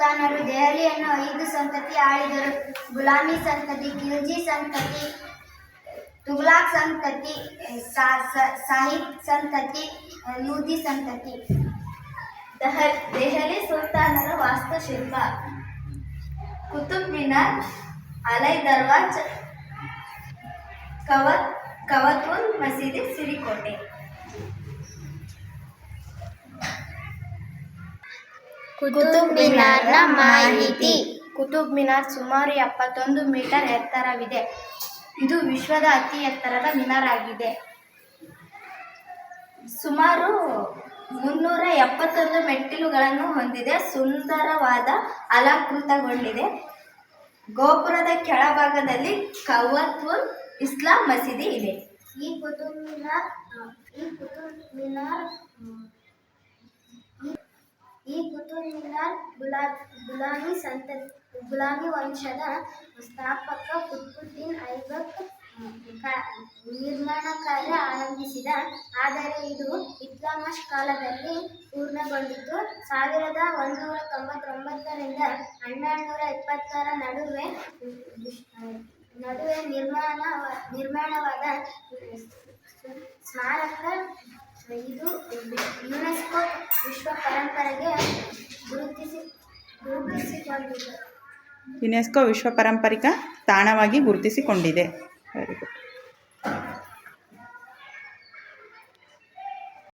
ಸುಲ್ತಾನರು ದೆಹಲಿಯನ್ನು ಐದು ಸಂತತಿ ಆಳಿದರು. ಗುಲಾಮಿ ಸಂತತಿ ಖಿಲ್ಜಿ ಸಂತತಿ, ತುಗ್ಲಾಕ್ ಸಂತತಿ ಸಾಹಿಬ್ ಸಂತತಿ, ಲೂದಿ ಸಂತತಿ. ದಹ- ದೆಹಲಿ ಸುಲ್ತಾನರ ವಾಸ್ತುಶಿಲ್ಪ. ಕುತುಬ್ ಮಿನಾರ್ ಅಲೈ ದರ್ವಾಜ್ ಕವತ್ ಕವತೂನ್ ಮಸೀದಿ ಸಿರಿಕೋಟೆ. ಕುತುಬ್ ಮಿನಾರ್ನ ಮಾಹಿತಿ. ಕುತುಬ್ ಮಿನಾರ್ ಸುಮಾರು ಎಪ್ಪತ್ತೊಂದು ಮೀಟರ್ ಎತ್ತರವಿದೆ. ಇದು ವಿಶ್ವದ ಅತಿ ಎತ್ತರದ ಮಿನಾರ್ ಆಗಿದೆ ಸುಮಾರು ಮುನ್ನೂರ ಎಪ್ಪತ್ತೊಂದು ಮೆಟ್ಟಿಲುಗಳನ್ನು ಹೊಂದಿದೆ. ಸುಂದರವಾದ ಅಲಂಕೃತಗೊಂಡಿದೆ. ಗೋಪುರದ ಕೆಳಭಾಗದಲ್ಲಿ ಕವತ್ಪುರ್ ಇಸ್ಲಾಂ ಮಸೀದಿ ಇದೆ. ಈ ಕುತುಬ್ ಮಿನಾರ್ ಈ ಕುತುಬ್ ಮಿನಾರ್ ಈ- ಈ ಕುತುಬ್ ಮಿನಾರ್ ಗುಲಾ ಗುಲಾಮಿ ಸಂತ ಗುಲಾಮಿ ವಂಶದ ಸ್ಥಾಪಕ ಕುತುಬುದ್ದೀನ್ ಐಬಕ್ ನಿರ್ಮಾಣ ಕಾರ್ಯ ಆರಂಭಿಸಿದ. ಆದರೆ ಇದು ಇಸ್ಲಾಮಶ್ ಕಾಲದಲ್ಲಿ ಪೂರ್ಣಗೊಂಡಿತು. ಸಾವಿರದ ಒಂದೂರ ತೊಂಬತ್ತೊಂಬತ್ತರಿಂದ ಹನ್ನೆರಡುನೂರ ಇಪ್ಪತ್ತರ ನಡುವೆ ನಡುವೆ ನಿರ್ಮಾಣ, ನಿರ್ಮಾಣವಾದ ಸ್ಮಾರಕ ಇದು ಯುನೆಸ್ಕೋ ವಿಶ್ವ ಪರಂಪರೆಗೆ ಯುನೆಸ್ಕೋ ವಿಶ್ವ ಪಾರಂಪರಿಕ ತಾಣವಾಗಿ ಗುರುತಿಸಿಕೊಂಡಿದೆ.